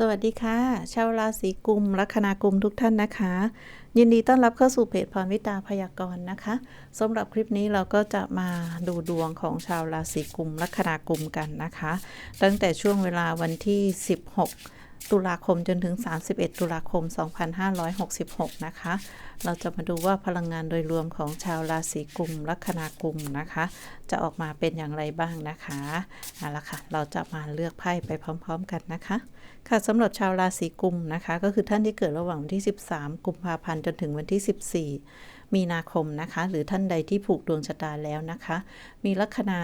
สวัสดีค่ะ ชาวราศีกุมลัคนากุมทุกท่านนะคะ ยินดีต้อนรับเข้าสู่เพจพรวิตาพยากรณ์นะคะสำหรับคลิปนี้เราก็จะมาดูดวงของชาวราศีกุมลัคนากุมกันนะคะ ตั้งแต่ช่วงเวลาวันที่ 16 ตุลาคมจนถึง 31 ตุลาคม 2566 นะคะ เราจะมาดูว่าพลังงานโดยรวมของชาวราศีกุมลัคนากุมนะคะ จะออกมาเป็นอย่างไรบ้างนะคะเอาละค่ะ เราจะมาเลือกไพ่ไปพร้อม ๆ กันนะคะ ค่ะสำหรับชาวราศีกุมนะคะ ก็คือท่านที่เกิดระหว่างวันที่ 13 กุมภาพันธ์จนถึงวันที่ 14มีนาคมนะคะ หรือท่านใดที่ผูกดวงชะตาแล้วนะคะ มีลัคนา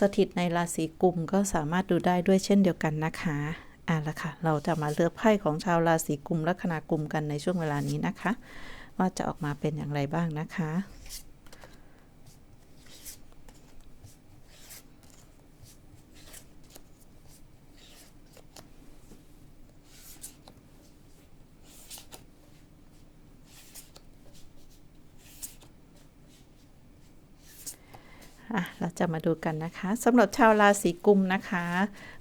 สถิตในราศีกุมก็สามารถดูได้ด้วยเช่นเดียวกันนะคะ อะละค่ะ เราจะมาเลือกไพ่ของชาวราศีกุมลัคนากุมกันในช่วงเวลานี้นะคะ ว่าจะออกมาเป็นอย่างไรบ้างนะคะอะเราจะมาดูกันนะคะสำหรับชาวราศีกุมนะคะ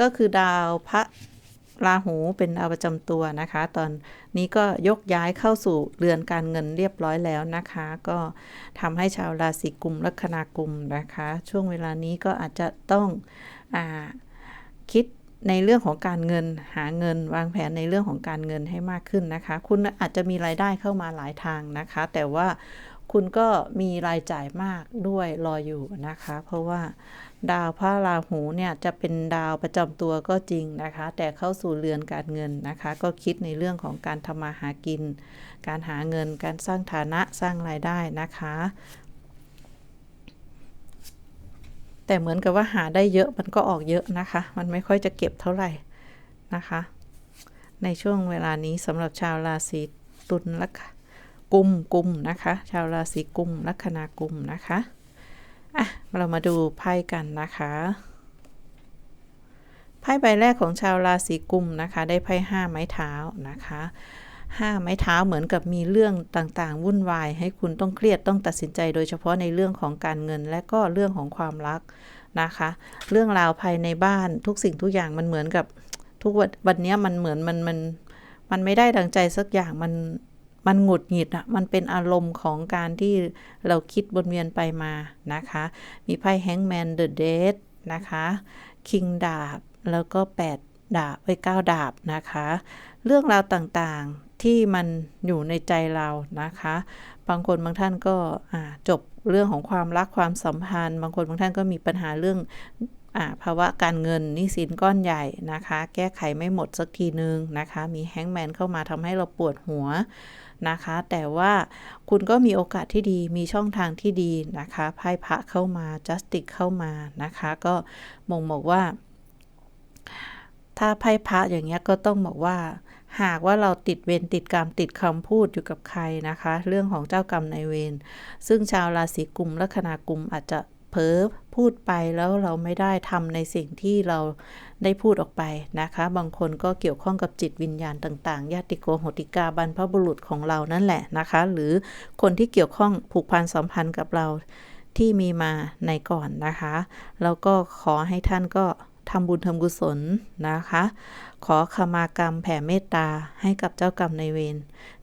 ก็คือดาวพระ ราหูเป็นดาประจำตัวนะคะ ตอนนี้ก็ยกย้ายเข้าสู่เรือนการเงินเรียบร้อยแล้วนะคะ ก็ทำให้ชาวราศีกุมลัคนากุมนะคะ ช่วงเวลานี้ก็อาจจะต้องอคิดในเรื่องของการเงินหาเงิน วางแผนในเรื่องของการเงินให้มากขึ้นนะคะ คุณอาจจะมีรายได้เข้ามาหลายทางนะคะ แต่ว่าคุณก็มีรายจ่ายมากด้วยรออยู่นะคะ เพราะว่า ดาวพระราหูเนี่ยจะเป็นดาวประจำตัวก็จริงนะคะ แต่เข้าสู่เรือนการเงินนะคะ ก็คิดในเรื่องของการทำมาหากิน การหาเงินการสร้างฐานะสร้างรายได้นะคะ แต่เหมือนกับว่าหาได้เยอะมันก็ออกเยอะนะคะ มันไม่ค่อยจะเก็บเท่าไหร่นะคะ ในช่วงเวลานี้สำหรับชาวราศีตุลและกุมกุมนะคะ ชาวราศีกุมลัคนากุมนะคะ อะเรามาดูไพ่กันนะคะไพ่ใบแรกของชาวราศีกุมนะคะ ได้ไพ่ห้าไม้เท้านะคะห้าไม้เท้าเหมือนกับมีเรื่องต่างๆ วุ่นวาย ให้คุณต้องเครียดต้องตัดสินใจโดยเฉพาะในเรื่องของการเงินและก็เรื่องของความรักนะคะ เรื่องราวภายในบ้านทุกสิ่งทุกอย่างมันเหมือนกับทุกวันวันนี้มันเหมือนมันมันมันไม่ได้ดังใจสักอย่างมัน มันหงุดหงิดอะมันเป็นอารมณ์ของการที่เราคิดบนเวียนไปมานะคะ มีไพ่แฮงแมนเดอะเดทนะคะคิงดาบแล้วก็ 8 ดาบไว้9ดาบนะคะ เรื่องราวต่างๆที่มันอยู่ในใจเรานะคะ บางคนบางท่านก็จบเรื่องของความรักความสัมพันธ์ บางคนบางท่านก็มีปัญหาเรื่อง ภาวะการเงินนิสินก้อนใหญ่นะคะ แก้ไขไม่หมดสักทีนึงนะคะ มีแฮงแมนเข้ามาทำให้เราปวดหัวนะคะ แต่ว่าคุณก็มีโอกาสที่ดีมีช่องทางที่ดีนะคะไพ่พระเข้ามาจัสติกเข้ามานะคะ ก็มงบอกว่า ถ้าไพ่พระอย่างเงี้ยก็ต้องบอกว่า หากว่าเราติดเวรติดกรรมติดคำพูดอยู่กับใครนะคะ เรื่องของเจ้ากรรมนายเวรซึ่งชาวราศีกุมลัคนากุมอาจจะ เพ้อพูดไปแล้วเราไม่ได้ทำในสิ่งที่เราได้พูดออกไปนะคะ บางคนก็เกี่ยวข้องกับจิตวิญญาณต่างๆ ญาติโกโหติกาบรรพบุรุษของเรานั่นแหละนะคะ หรือคนที่เกี่ยวข้องผูกพันสัมพันธ์กับเราที่มีมาในก่อนนะคะ แล้วก็ขอให้ท่านก็ ทำบุญทำกุศลนะคะ ขอขมากรรมแผ่เมตตาให้กับเจ้ากรรมในเวร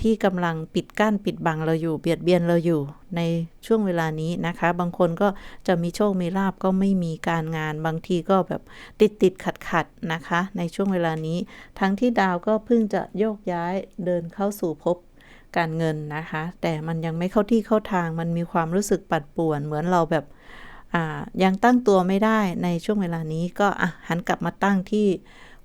ที่กำลังปิดกั้นปิดบังเราอยู่เบียดเบียนเราอยู่ในช่วงเวลานี้นะคะ บางคนก็จะมีโชค มีลาบก็ไม่มีการงาน บางทีก็แบบติดติดขัดขัดนะคะ ในช่วงเวลานี้ ทั้งที่ดาวก็เพิ่งจะโยกย้ายเดินเข้าสู่ภพการเงินนะคะ แต่มันยังไม่เข้าที่เข้าทางมันมีความรู้สึกปัดป่วนเหมือนเราแบบ ยังตั้งตัวไม่ได้ในช่วงเวลานี้ก็หันกลับมาตั้งที่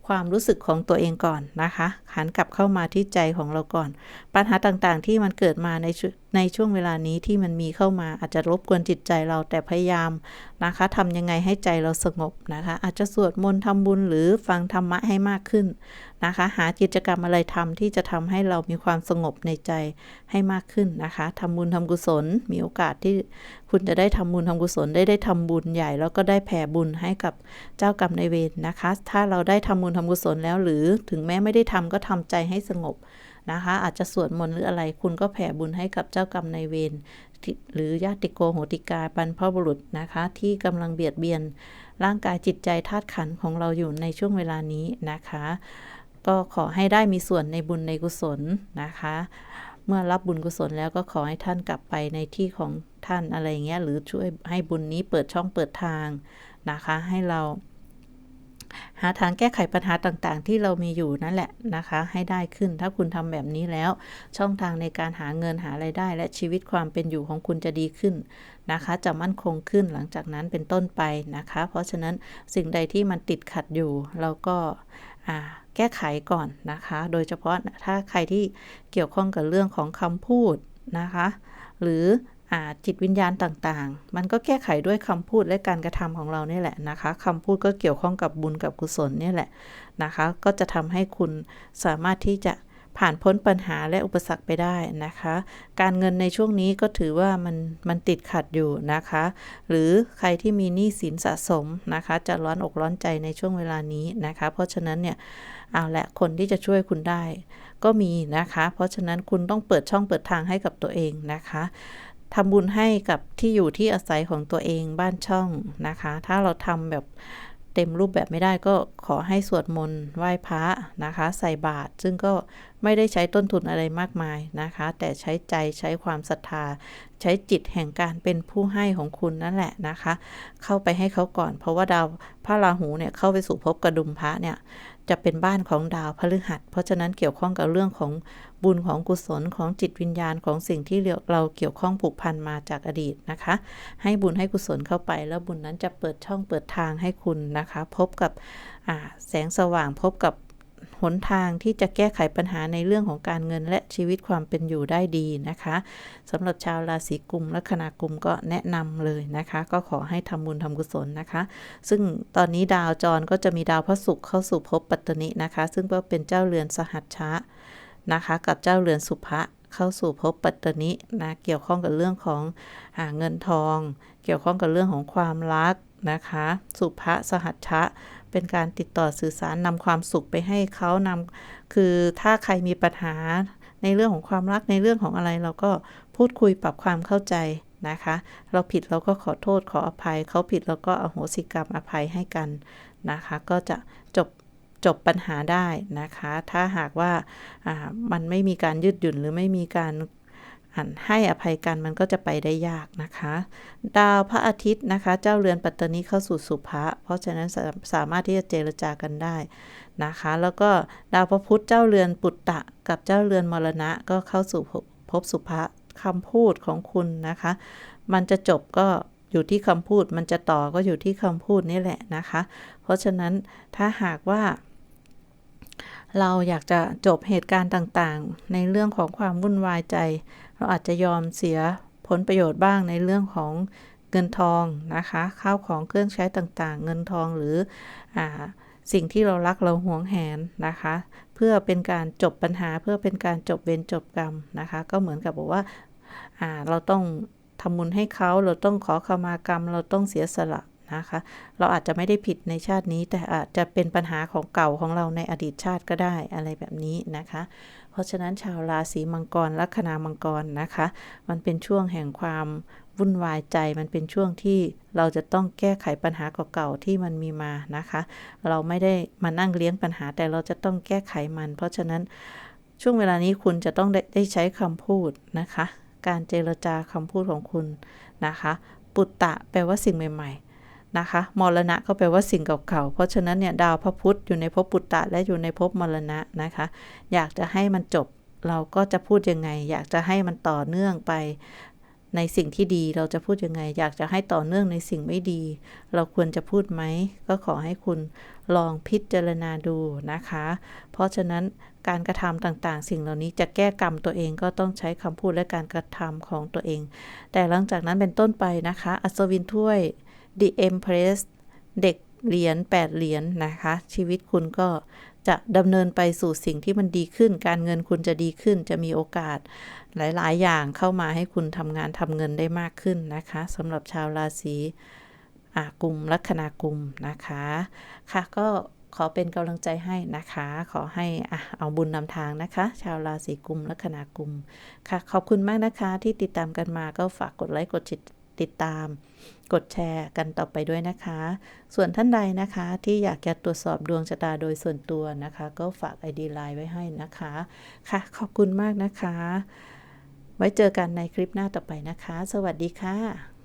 ความรู้สึกของตัวเองก่อนนะคะ หันกลับเข้ามาที่ใจของเราก่อน ปัญหาต่างๆที่มันเกิดมาในในช่วงเวลานี้ที่มันมีเข้ามาอาจจะรบกวนจิตใจเราแต่พยายามนะคะทำยังไงให้ใจเราสงบนะคะ อาจจะสวดมนต์ทำบุญหรือฟังธรรมะให้มากขึ้นนะคะ หากิจกรรมอะไรทำที่จะทำให้เรามีความสงบในใจให้มากขึ้นนะคะทำบุญทำกุศล มีโอกาสที่คุณจะได้ทำบุญทำกุศลได้ได้ทำบุญใหญ่ แล้วก็ได้แผ่บุญให้กับเจ้ากรรมในเวรนะคะ ถ้าเราได้ทำบุญทำกุศลแล้วหรือถึงแม้ไม่ได้ทำก็ทำใจให้สงบ นะคะ อาจจะสวดมนต์หรืออะไร คุณก็แผ่บุญให้กับเจ้ากรรมในเวรหรือญาติโกโหติกาบรรพบุรุษนะคะ ที่กำลังเบียดเบียน ร่างกายจิตใจธาตุขันของเราอยู่ในช่วงเวลานี้นะคะ ก็ขอให้ได้มีส่วนในบุญในกุศลนะคะ เมื่อรับบุญกุศลแล้วก็ขอให้ท่านกลับไปในที่ของท่านอะไรเงี้ยหรือช่วยให้บุญนี้เปิดช่องเปิดทางนะคะ ให้เรา หาทางแก้ไขปัญหาต่างๆ ที่เรามีอยู่นั่นแหละนะคะ ให้ได้ขึ้นถ้าคุณทำแบบนี้แล้ว ช่องทางในการหาเงินหาไรายได้ และชีวิตความเป็นอยู่ของคุณจะดีขึ้นนะคะ จะมั่นคงขึ้นหลังจากนั้นเป็นต้นไปนะคะ เพราะฉะนั้นสิ่งใดที่มันติดขัดอยู่เราก็แก้ไขก่อนนะคะ โดยเฉพาะถ้าใครที่เกี่ยวข้องกับเรื่องของคำพูดนะคะ หรือ จิตวิญญาณต่างๆ มันก็แก้ไขด้วยคำพูดและการกระทำของเราเนี่แหละนะคะคำพูดก็เกี่ยวข้องกับบุญกับกุศลนี่แหละนะคะ ก็จะทำให้คุณสามารถที่จะผ่านพ้นปัญหาและอุปสรรคไปได้นะคะ การเงินในช่วงนี้ก็ถือว่ามันมันติดขัดอยู่นะคะ หรือใครที่มีหนี้สินสะสมนะคะ จะร้อนอกร้อนใจในช่วงเวลานี้นะคะ เพราะฉะนั้นเนี่ยเอาละคนที่จะช่วยคุณได้ ก็มีนะคะ เพราะฉะนั้นคุณต้องเปิดช่องเปิดทางให้กับตัวเองนะคะ ทำบุญให้กับที่อยู่ที่อาศัยของตัวเองบ้านช่องนะคะ ถ้าเราทำแบบเต็มรูปแบบไม่ได้ก็ขอให้สวดมนต์ไหว้พระนะคะ ใส่บาตรซึ่งก็ไม่ได้ใช้ต้นทุนอะไรมากมายนะคะ แต่ใช้ใจใช้ความศรัทธา ใช้จิตแห่งการเป็นผู้ให้ของคุณนั่นแหละนะคะ เข้าไปให้เขาก่อน เพราะว่าดาวพระราหูเนี่ยเข้าไปสู่ภพกระดุมพระเนี่ยจะเป็นบ้านของดาวพฤหัส เพราะฉะนั้นเกี่ยวข้องกับเรื่องของ บุญของกุศลของจิตวิญญาณของสิ่งที่เราเกี่ยวข้องผูกพันมาจากอดีตนะคะ ให้บุญให้กุศลเข้าไป แล้วบุญนั้นจะเปิดช่องเปิดทางให้คุณนะคะ พบกับแสงสว่างพบกับหนทางที่จะแก้ไขปัญหาในเรื่องของการเงินและชีวิตความเป็นอยู่ได้ดีนะคะสำหรับชาวราศีกุมและคณากุมก็แนะนำเลยนะคะ ก็ขอให้ทำบุญทำกุศลนะคะ ซึ่งตอนนี้ดาวจรก็จะมีดาวพระศุกร์เข้าสู่ภพปัตตนินะคะ ซึ่งก็เป็นเจ้าเรือนสหัชชะ นะคะ กับเจ้าเรือนสุภะเข้าสู่ภพปัตตนินะเกี่ยวข้องกับเรื่องของหาเงินทอง เกี่ยวข้องกับเรื่องของความรักนะคะ สุภะสหัชชะเป็นการติดต่อสื่อสารนำความสุขไปให้เขานำคือถ้าใครมีปัญหาในเรื่องของความรักในเรื่องของอะไรเราก็พูดคุยปรับความเข้าใจนะคะ เราผิดเราก็ขอโทษขออภัย เขาผิดเราก็อโหสิกรรมอภัยให้กันนะคะ ก็จะจบ จบปัญหาได้นะคะ ถ้าหากว่ามันไม่มีการยืดหยุ่นหรือไม่มีการให้อภัยกันมันก็จะไปได้ยากนะคะ ดาวพระอาทิตย์นะคะ เจ้าเรือนปัตตานีเข้าสู่สุภะเพราะฉะนั้นสาสามารถที่จะเจรจากันได้นะคะ แล้วก็ดาวพระพุธเจ้าเรือนปุตตะ กับเจ้าเรือนมรณะก็เข้าสู่ภพสุภะคำพูดของคุณนะคะ มันจะจบก็อยู่ที่คำพูด มันจะต่อก็อยู่ที่คำพูดนี่แหละนะคะ เพราะฉะนั้นถ้าหากว่า เราอยากจะจบเหตุการณ์ต่างๆ ในเรื่องของความวุ่นวายใจ เราอาจจะยอมเสียผลประโยชน์บ้างในเรื่องของเงินทองนะคะ ข้าวของเครื่องใช้ต่างๆ เงินทองหรืออสิ่งที่เรารักเราหวงแหนนะคะ เพื่อเป็นการจบปัญหาเพื่อเป็นการจบเวรจบกรรมนะคะ ก็เหมือนกับบอกว่าเราต้องทำบุญให้เขาเราต้องขอขมากรรม เราต้องเสียสละ นะคะ เราอาจจะไม่ได้ผิดในชาตินี้ แต่อาจจะเป็นปัญหาของเก่าของเราในอดีตชาติก็ได้อะไรแบบนี้นะคะ เพราะฉะนั้นชาวราศีมังกรลัคนามังกรนะคะ มันเป็นช่วงแห่งความวุ่นวายใจมันเป็นช่วงที่เราจะต้องแก้ไขปัญหาเก่าๆที่มันมีมานะคะ เราไม่ได้มานั่งเลี้ยงปัญหาแต่เราจะต้องแก้ไขมัน เพราะฉะนั้นช่วงเวลานี้คุณจะต้องได้ได้ใช้คำพูดนะคะ การเจรจาคำพูดของคุณนะคะ ปุตตะแปลว่าสิ่งใหม่ นะคะมรณะก็แปลว่าสิ่งเก่าๆเพราะฉะนั้นเนี่ยดาวพระพุธอยู่ในภพปุตตะและอยู่ในภพมรณะนะคะ อยากจะให้มันจบเราก็จะพูดยังไง อยากจะให้มันต่อเนื่องไปในสิ่งที่ดีเราจะพูดยังไง อยากจะให้ต่อเนื่องในสิ่งไม่ดี เราควรจะพูดไหม ก็ขอให้คุณลองพิจารณาดูนะคะ เพราะฉะนั้นการกระทำต่างๆ สิ่งเหล่านี้จะแก้กรรมตัวเองก็ต้องใช้คำพูดและการกระทำของตัวเอง แต่หลังจากนั้นเป็นต้นไปนะคะ อัศวินถ้วย The Empress เด็กเหรียญ8เหรียญนนะคะ ชีวิตคุณก็จะดำเนินไปสู่สิ่งที่มันดีขึ้น การเงินคุณจะดีขึ้น จะมีโอกาสหลาย ๆ อย่างเข้ามาให้คุณทำงานทำเงินได้มากขึ้นนะคะสำหรับชาวราศีกุมลัคนากุมนะคะ ค่ะก็ขอเป็นกำลังใจให้นะคะ ขอให้อเอาบุญนำทางนะคะ ชาวราศีกุมลัคนากุมค่ะ ขอบคุณมากนะคะที่ติดตามกันมาก็ฝากกดไลค์กดติด ติดตาม กดแชร์กันต่อไปด้วยนะคะ ส่วนท่านใดนะคะ ที่อยากจะตรวจสอบดวงชะตาโดยส่วนตัวนะคะ ก็ฝาก ID ไลน์ไว้ให้นะคะ ค่ะ ขอบคุณมากนะคะ ไว้เจอกันในคลิปหน้าต่อไปนะคะ สวัสดีค่ะ